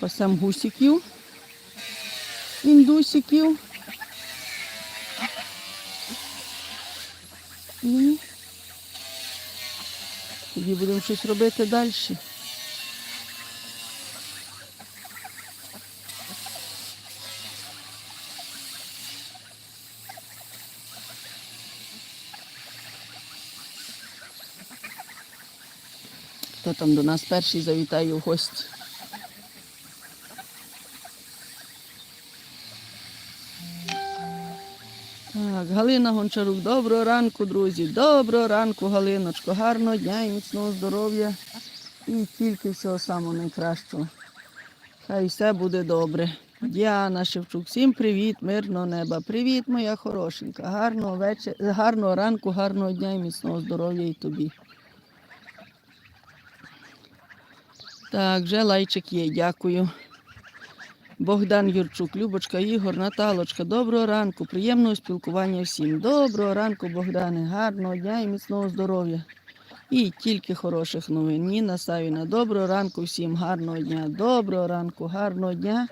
Попасем гусиків, індусиків. І тоді будемо щось робити далі. Хто там до нас перший завітає в гості? Так, Галина Гончарук, доброго ранку, друзі. Доброго ранку, Галиночко. Гарного дня і міцного здоров'я. І тільки всього самого найкращого. Хай все буде добре. Діана Шевчук, всім привіт, мирного неба. Привіт, моя хорошенька. Гарного вечора, гарного ранку, гарного дня і міцного здоров'я і тобі. Так, вже лайчик є, дякую. Богдан Юрчук, Любочка, Ігор, Наталочка, доброго ранку, приємного спілкування всім. Доброго ранку, Богдане, гарного дня і міцного здоров'я. І тільки хороших новин. Ніна Савіна, доброго ранку всім, гарного дня, доброго ранку, гарного дня,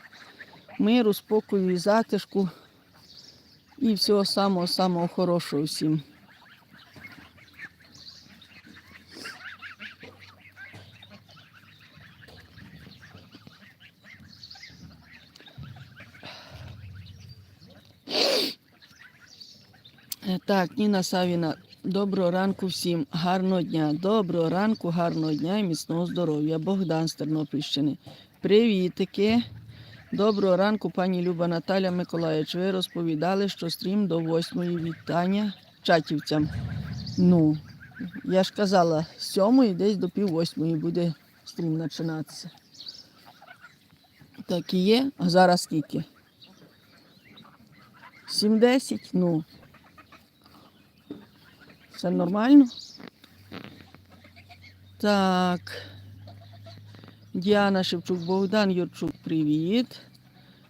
миру, спокою і затишку. І всього самого-самого хорошого всім. Так, Ніна Савіна, доброго ранку всім, гарного дня. Доброго ранку, гарного дня і міцного здоров'я. Богдан з Тернопільщини. Привітики. Доброго ранку, пані Люба Наталя Миколаївич. Ви розповідали, що стрім до восьмої вітання чатівцям. Ну, я ж казала, з сьомої десь до пів восьмої буде стрім починатися. Так і є. А зараз скільки? 7-10? Ну. Все нормально? Так. Діана Шевчук, Богдан Юрчук, привіт.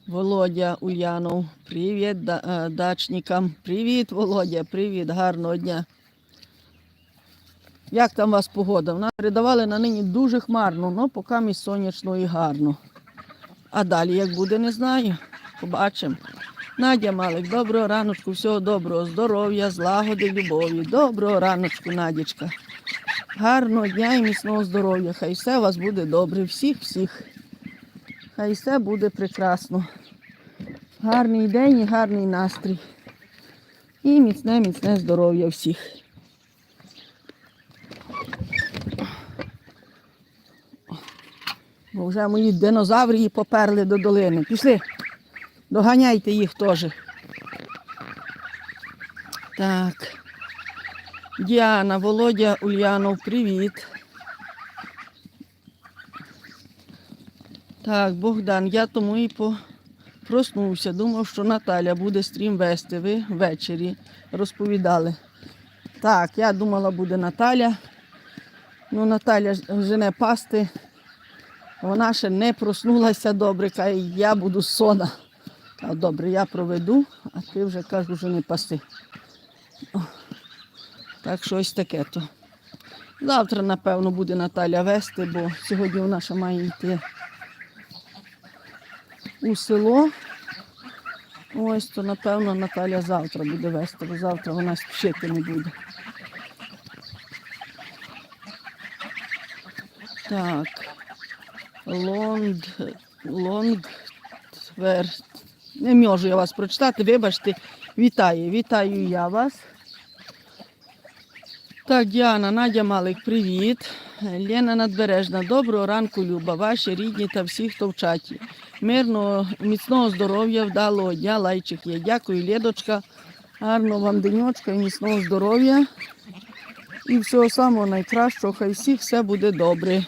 Володя Ульянов, привіт е, дачникам. Привіт, Володя, привіт, гарного дня. Як там вас погода? Вона передавали на нині дуже хмарно, але поки місць сонячно і гарно. А далі як буде, не знаю. Побачимо. Надя Малик, доброго раночку, всього доброго, здоров'я, злагоди, любові. Доброго раночку, Надічка. Гарного дня і міцного здоров'я. Хай все у вас буде добре. Всіх, всіх. Хай все буде прекрасно. Гарний день і гарний настрій. І міцне, міцне здоров'я всіх. Бо вже мої динозаврії поперли до долини. Пішли. Доганяйте їх теж. Так. Діана, Володя, Ульянов, привіт. Так, Богдан, я тому і по... проснувся. Думав, що Наталя буде стрім вести. Ви ввечері розповідали. Так, я думала, буде Наталя. Ну, Наталя жене пасти. Вона ще не проснулася добре, каже, я буду сона. Добре, я проведу, а ти вже кажу, вже не паси. Так що ось таке то. Завтра, напевно, буде Наталя вести, бо сьогодні вона ще має йти у село. Ось то, напевно, Наталя завтра буде вести, бо завтра вона спішити не буде. Так. Лонд, Лонгтвер. Не можу я вас прочитати, вибачте. Вітаю, вітаю я вас. Так, Діана, Надя Малик, привіт. Лена Надбережна, доброго ранку, Люба, ваші рідні та всі, хто в чаті. Мирного, міцного здоров'я, вдалого дня, лайчик є. Дякую, Лєдочка. Гарного вам денечка і міцного здоров'я. І всього самого найкращого, хай всіх все буде добре.